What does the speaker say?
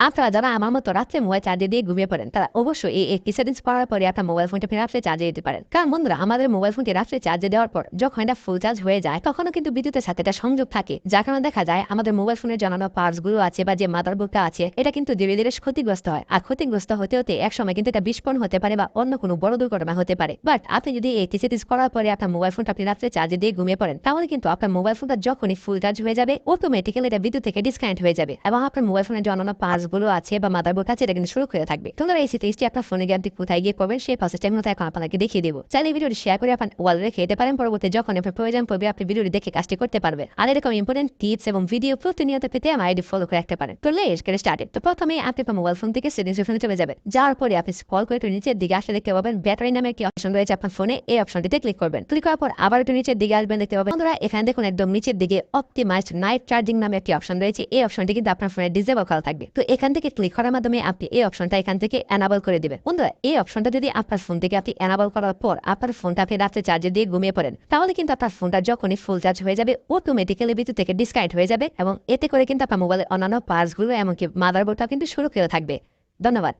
আপনারা যারা আমার মতো রাত্রে মোবাইল চার্জে দিয়ে ঘুমিয়ে পড়েন। তারা অবশ্যই এই সেটিংস করার পরে আপনার মোবাইল ফোনটা ফিরে রাত্রে চার্জে দিতে পারেন। কারণ বন্ধুরা, আমাদের মোবাইল ফোনটি রাত্রে চার্জে দেওয়ার পর যখন এটা ফুল চার্জ হয়ে যায়, তখনও কিন্তু বিদ্যুতের সাথে এটা সংযোগ থাকে। যার কারণে দেখা যায় আমাদের মোবাইল ফোনের জানানো পার্টসগুলো আছে বা যে মাদারবোর্ডটা আছে, এটা কিন্তু ধীরে ধীরে ক্ষতিগ্রস্ত হয়। আর ক্ষতিগ্রস্ত হতে হতে একসময় কিন্তু এটা বিস্ফোরণ হতে পারে বা অন্য কোনো বড় দুর্ঘটনা হতে পারে। বাট আপনি যদি এই সেটিংস করার পরে আপনার মোবাইল ফোনটা আপনি রাত্রে চার্জে দিয়ে ঘুমিয়ে পড়েন, তাহলে কিন্তু আপনার মোবাইল ফোনটা যখনই ফুল চার্জ হয়ে যাবে অটোমেটিক্যালি এটা বিদ্যুৎ থেকে ডিসকানেক্ট হয়ে যাবে এবং আপনার মোবাইল ফোনের জানানো পার্টস গুলো আছে বা মাদারবোর্ড আছে, এটা কিন্তু শুরু হয়ে থাকবে। তোমরা এই সিটিজটি আপনার ফোনে গিয়ে কোথায় গিয়ে করবেন সেই প্রসেসটা আমি এখন আপনাকে দেখিয়ে দেবো। চাইলে ভিডিওটি শেয়ার করে আপনার ওয়াল রেখে যেতে পারেন, পরবর্তী যখন আপনার প্রয়োজন পড়বে, আপনি ভিডিওটি দেখে কাজটি করতে পারবেন। আর এরকম ইম্পর্টেন্ট টিপস এবং ভিডিও প্রতিনিয়ত পেতে আমার আইডি ফলো করে রাখতে পারেন। তো লেস করে স্টার্টেড তো প্রথমে আপনি আপনার মোবাইল ফোন থেকে সেটিংস অপশনে চলে যাবেন। যাওয়ার পরে আপনি স্ক্রল করে একটু নিচের দিকে আসলে দেখতে পাবেন ব্যাটারি নামে একটি অপশন রয়েছে আপনার ফোনে এই অপশনটিতে ক্লিক করবেন। ক্লিক করার পর আবার একটু নিচের দিকে আসবেন, দেখতে পাবেন, বন্ধুরা, এখানে দেখুন একদম নিচের দিকে অপটিমাইজড নাইট চার্জিং নামে একটি অপশন রয়েছে। এই অপশনটি কিন্তু আপনার ফোনে ডিজেবল করা থাকবে। তো এখান থেকে ক্লিক করার মাধ্যমে আপনি এই অপশনটা এখান থেকে এনাবল করে দিবেন। বন্ধুরা, এই অপশনটা যদি আপনার ফোন থেকে আপনি এনাবল করার পর আপনার ফোনটা আপনি রাত্রে চার্জে দিয়ে ঘুমিয়ে পড়েন, তাহলে কিন্তু আপনার ফোনটা যখনই ফুল চার্জ হয়ে যাবে অটোমেটিক্যালি বিদ্যুৎ থেকে ডিসকানেক্ট হয়ে যাবে এবং এতে করে কিন্তু আপনার মোবাইলের অন্যান্য পার্টসগুলো এমনকি মাদারবোর্ডটা কিন্তু সুরক্ষিত থাকবে। ধন্যবাদ।